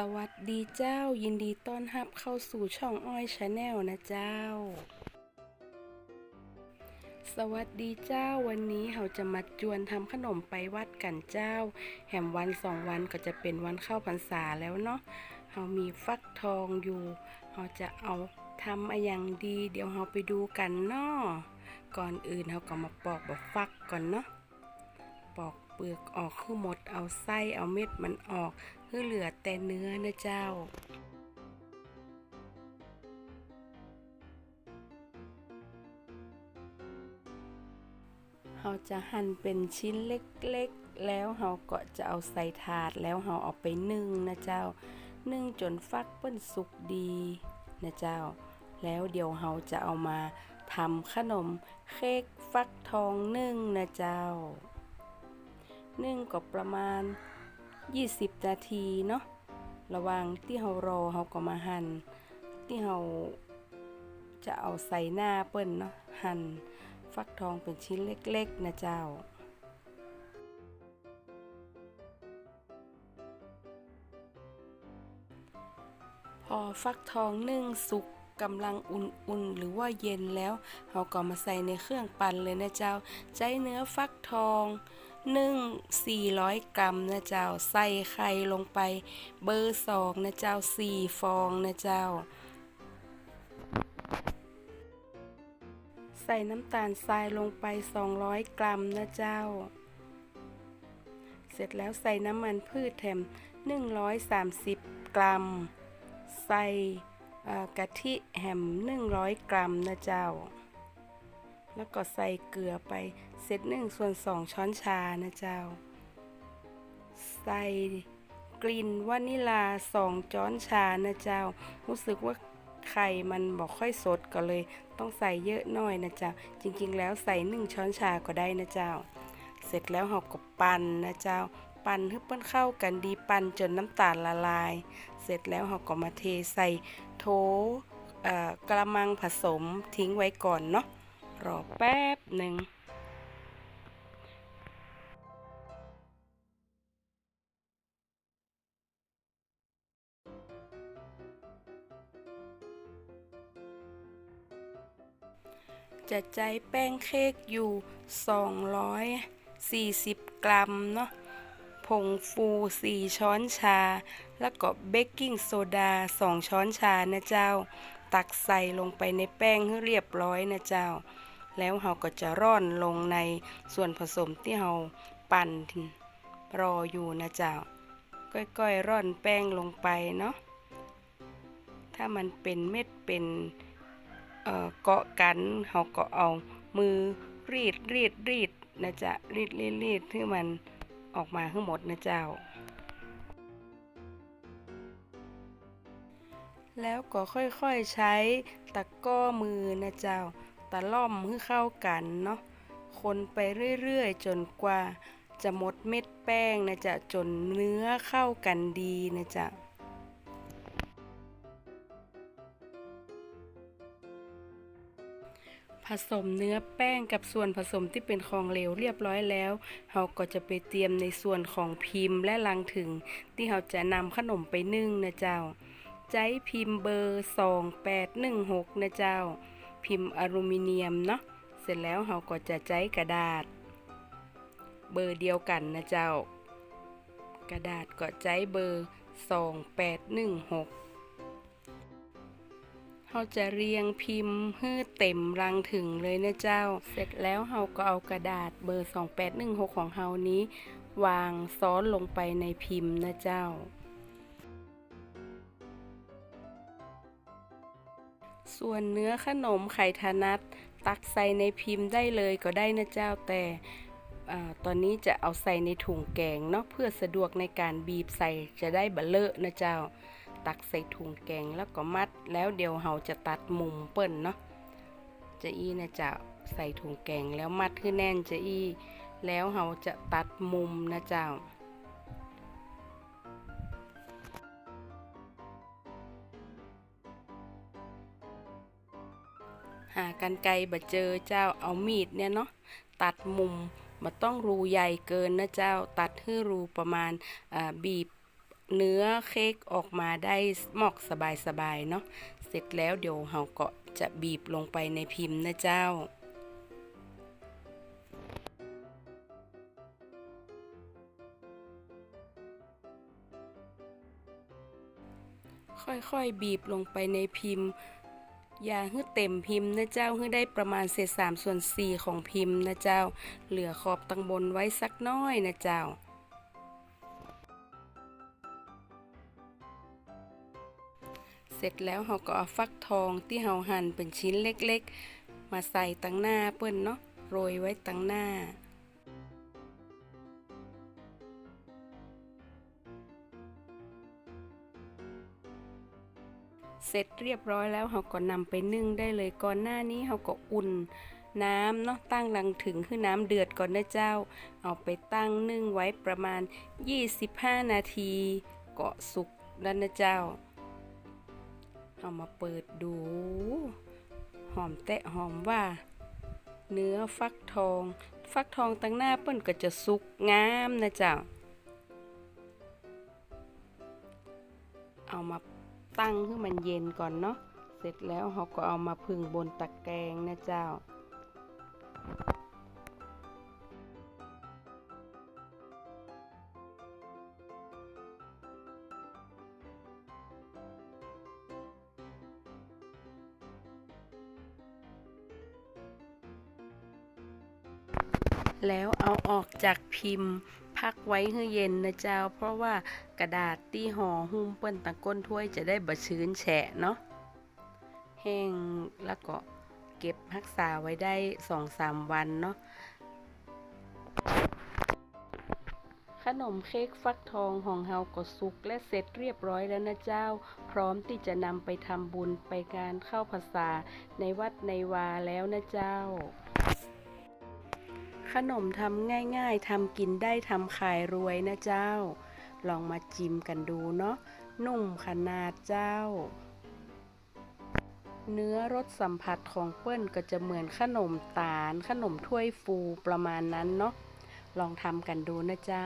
สวัสดีเจ้า ยินดีต้อนรับเข้าสู่ช่องอ้อยชาแนลนะเจ้า สวัสดีเจ้าวันนี้เราจะมาจวนทำขนมไปวัดกันเจ้า แหมวันสองวันก็จะเป็นวันเข้าพรรษาแล้วเนาะเรามีฟักทองอยู่เราจะเอาทำอะอย่างดี เดี๋ยวเราไปดูกันเนาะก่อนอื่นเราก็มาปอกแบบฟักก่อนเนาะปอกเปลือกออกคือหมดเอาไส้เอาเม็ดมันออก คือเหลือแต่เนื้อนะเจ้าเราจะหั่นเป็นชิ้นเล็กๆ แล้วเราก็จะเอาใส่ถาดแล้วเราเอาไปนึ่งนะเจ้า นึ่งจนฟักเปิ้นสุกดีนะเจ้า แล้วเดี๋ยวเราจะเอามาทำขนมเค้กฟักทองนึ่งนะเจ้า นึ่งก็ประมาณ 20 นาทีเนาะระว่างที่เรารอเราก็มาหั่นที่เราจะเอาใส่หน้าเปิ้นเนาะหั่นฟักทองเป็นชิ้นเล็กๆนะเจ้าพอฟักทองนึ่งสุกกำลังอุ่นๆหรือว่าเย็นแล้วเราก็มาใส่ในเครื่องปั่นเลยนะเจ้าใจเนื้อฟักทอง นึ่ง400 กรัมนะเจ้า ใส่ไข่ลงไป เบอร์สองนะเจ้า4ฟองนะเจ้า ใส่น้ำตาลทรายลงไป 200 กรัมนะเจ้า เสร็จแล้วใส่น้ำมันพืชแถม 130 กรัม ใส่กะทิแฮม100 กรัมนะเจ้า แล้วก็ใส่เกลือไปเสร็จหนึ่งส่วนสองช้อนชานะเจ้า ใส่กลิ่นวานิลาสองช้อนชานะเจ้า รู้สึกว่าไข่มันบอกค่อยสดก็เลย ต้องใส่เยอะหน่อยนะเจ้า จริงๆ แล้วใส่หนึ่งช้อนชาก็ได้นะเจ้า เสร็จแล้วเราก็ปั่นนะเจ้า ปั่นให้เปิ้นเข้ากันดีปั่นจนน้ำตาลละลาย เสร็จแล้วเราก็มาเทใส่โถกระมังผสมทิ้งไว้ก่อนเนาะ รอแป๊บหนึ่งจะใจแป้งเค้กอยู่ 240 กรัมเนาะ ผงฟู 4 ช้อนชา แล้วก็เบกกิ้งโซดา 2 ช้อนชานะเจ้า ตักใส่ลงไปในแป้งให้เรียบร้อยนะเจ้า แล้วเราก็จะร่อนลงในส่วนผสมที่เราปั่นรออยู่นะเจ้าก้อยๆร่อนแป้งลงไปเนาะถ้ามันเป็นเม็ดเป็นเเกาะกันเขาก็เอามือรีดรีดรีดนะจ๊ะรีดรีดรีดให้มันออกมาทั้งหมดนะเจ้า แล้วก็ค่อยๆใช้ตะก้อมือนะเจ้าตะ ล่อมให้เข้ากันเนาะคนไปเรื่อยๆ จนกว่าจะหมดเม็ดแป้งนะจ๊ะจนเนื้อเข้ากันดีนะจ๊ะผสมเนื้อแป้งกับส่วนผสมที่เป็นของเหลวเรียบร้อยแล้ว เราก็จะไปเตรียมในส่วนของพิมพ์และลังถึง ที่เราจะนำขนมไปนึ่งนะเจ้า ใจพิมพ์เบอร์ 2816 นะเจ้า พิมพ์อลูมิเนียมเนาะเสร็จแล้วเราก็จะใจกระดาษ เบอร์เดียวกันนะเจ้า กระดาษก็ใจเบอร์2816เราจะเรียงพิมพ์ให้เต็มรังถึงเลยนะเจ้า เสร็จแล้วเราก็เอากระดาษเบอร์ 2816 ของเรานี้ วางซ้อนลงไปในพิมพ์นะเจ้า ส่วนเนื้อขนมไข่ทานัดตักใส่ในพิมพ์ได้เลยก็ได้นะเจ้าแต่ตอนนี้จะเอาใส่ในถุงแกงเนาะเพื่อสะดวกในการบีบใส่จะได้บะเลอะนะเจ้า ตักใส่ถุงแกงแล้วก็มัด แล้วเดี๋ยวเราจะตัดมุมเปิ้นเนาะจะอีนะเจ้าใส่ถุงแกงแล้วมัดให้แน่นจะอีแล้วเราจะตัดมุมนะเจ้า หากันไกลบะเจอเจ้าเอามีดเนี่ยเนาะตัดมุมมาต้องรูใหญ่เกินนะเจ้าตัดให้รูประมาณบีบเนื้อเค้กออกมาได้หมอกสบายๆเนาะเสร็จแล้วเดี๋ยวเราก็จะบีบลงไปในพิมพ์นะเจ้าค่อยๆ บีบลงไปในพิมพ์ ย่าให้เต็มพิมพ์นะเจ้าให้ได้ประมาณเศษสามส่วนสี่ของพิมพ์นะเจ้า เหลือขอบตังบนไว้สักน้อยนะเจ้าเสร็จแล้วเราก็เอาฟักทองที่เราหั่นเป็นชิ้นเล็กๆ มาใส่ตั้งหน้าเปิ้นเนาะโรยไว้ตั้งหน้า เสร็จเรียบร้อยแล้วเราก็นำไปนึ่งได้เลยก่อนหน้านี้เราก็อุ่นน้ำเนาะตั้งรังถึงคือน้ำเดือดก่อนนะเจ้า เอาไปตั้งนึ่งไว้ประมาณ 25 นาทีก็สุกแล้วนะเจ้า เอามาเปิดดู หอมแตะหอมว่า เนื้อฟักทอง ฟักทองตั้งหน้าเปิ้นก็จะสุกงามนะเจ้า เอามา ตั้งให้มันเย็นก่อนเนาะ เสร็จแล้วเราก็เอามาพึ่งบนตะแกรงนะเจ้าแล้วเอาออกจากพิมพ์ พักไว้ให้เย็นนะเจ้า เพราะว่ากระดาษที่ห่อหุ้มเปิ้นตะก้นถ้วยจะได้บะชื้นแฉะเนาะแห้งแล้วก็เก็บรักษาไว้ได้สองสามวันเนาะขนมเค้กฟักทองของเฮาก็สุกและเสร็จเรียบร้อยแล้วนะเจ้า พร้อมที่จะนำไปทำบุญไปการเข้าพรรษาในวัดในวาแล้วนะเจ้า ขนมทำง่ายๆทำกินได้ทำขายรวยนะเจ้า ลองมาจิ้มกันดูเนาะนุ่มขนาดเจ้า เนื้อรสสัมผัสของเปิ้ลก็จะเหมือนขนมตาล ขนมถ้วยฟูประมาณนั้นเนาะลองทำกันดูนะเจ้า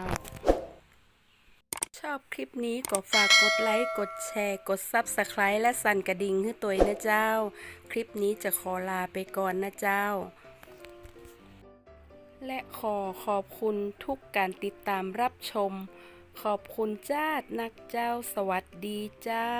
ชอบคลิปนี้ก็ฝากกดไลค์กดแชร์ กด Subscribe และสั่นกระดิ่งให้ตัวนะเจ้า คลิปนี้จะขอลาไปก่อนนะเจ้า และขอขอบคุณทุกการติดตามรับชม ขอบคุณจ้านักเจ้าสวัสดีเจ้า